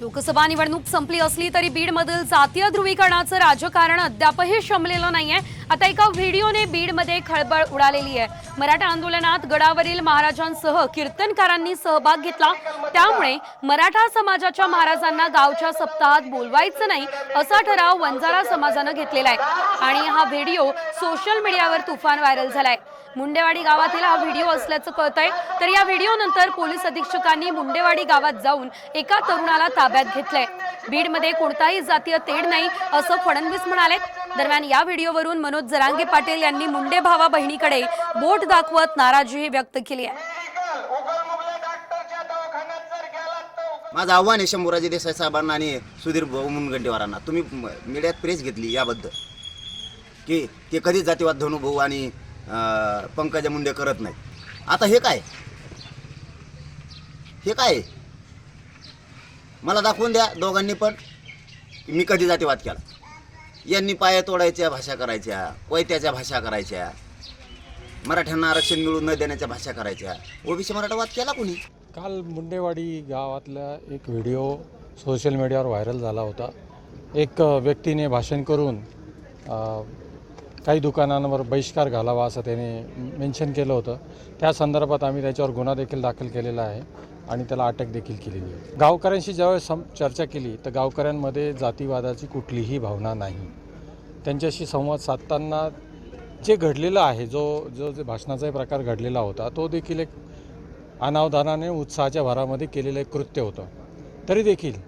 लोकसभा निवडणूक संपली असली तरी बीडमधील जातीय ध्रुवीकरणाचं राजकारण अद्यापही शमलेलं नाहीये. आता एका व्हिडिओने बीडमध्ये खळबळ उडालेली आहे. मराठा आंदोलनात गडावरील महाराजांसह कीर्तनकारांनी सहभाग घेतला. त्यामुळे मराठा समाजाच्या महाराजांना गावच्या सप्ताहात बोलवायचं नाही असा ठराव वंजारा समाजानं घेतलेला आहे. आणि हा व्हिडिओ सोशल मीडियावर तुफान व्हायरल झालाय. मुंडेवाडी गावातील हा व्हिडिओ असल्याचं कळतंय. तर या व्हिडिओनंतर पोलीस अधीक्षकांनी मुंडेवाडी गावात जाऊन एका तरुणाला ताब्यात घेतलंय. बीडमध्ये कोणताही जातीय तेढ नाही असं फडणवीस म्हणाले. दरम्यान या व्हिडिओवरून मनोज जरांगे पाटील यांनी मुंडे भावा बहिणीकडे बोट दाखवत नाराजीही व्यक्त केली आहे. माझं आव्हान आहे शंभूराजे देसाई साहेबांना आणि सुधीर मुनगंटीवारांना. तुम्ही मीडियात प्रेस घेतली याबद्दल. की ते कधीच जातीवाद धनुभाऊ आणि पंकजा मुंडे करत नाहीत. आता हे काय? हे काय? मला दाखवून द्या दोघांनी पण. मी कधी जातीवाद केला? यांनी पाया तोडायच्या भाषा करायच्या वैत्याच्या भाषा करायच्या मराठ्यांना आरक्षण मिळून न देण्याच्या भाषा करायच्या. ओबीसी मराठावाद केला कोणी? काल मुंडेवाडी गावातला एक व्हिडिओ सोशल मीडियावर व्हायरल झाला होता. एक व्यक्तीने भाषण करून काही दुकानांवर बहिष्कार घालावा असं त्याने मेन्शन केलं होतं. त्या संदर्भात आम्ही त्याच्यावर गुन्हा देखील दाखल केलेला आहे आणि त्याला अटक देखील केलेली आहे. गावकऱ्यांशी ज्यावेळेस सम चर्चा केली तर गावकऱ्यांमध्ये जातीवादाची कुठलीही भावना नाही. त्यांच्याशी संवाद साधताना जे घडलेलं आहे जो जो जे भाषणाचाही प्रकार घडलेला होता तो देखील एक अनावधानाने उत्साहाच्या भरामध्ये केलेलं एक कृत्य होतं. तरी देखील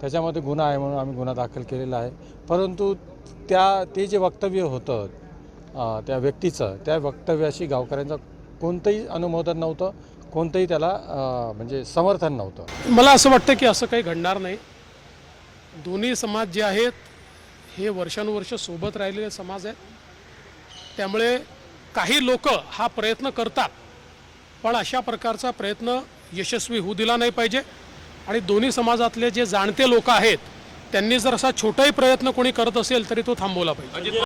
त्याच्यामध्ये गुन्हा आहे म्हणून आम्ही गुन्हा दाखल केलेला आहे. परंतु त्या ते जे वक्तव्य होतं त्या व्यक्तीचं त्या वक्तव्याशी गावकऱ्यांचं कोणतंही अनुमोदन नव्हतं कोणतंही त्याला म्हणजे समर्थन नव्हतं. मला असं वाटतं की असं काही घडणार नाही. दोन्ही समाज जे आहेत हे वर्षानुवर्ष सोबत राहिलेले समाज आहेत. त्यामुळे काही लोक हा प्रयत्न करतात पण अशा प्रकारचा प्रयत्न यशस्वी होऊ दिला नाही पाहिजे. आणि दोन्ही समाजातले जे जाणते लोक आहेत त्यांनी जर असा छोटाही प्रयत्न कोणी करत असेल तरी तो थांबवला पाहिजे.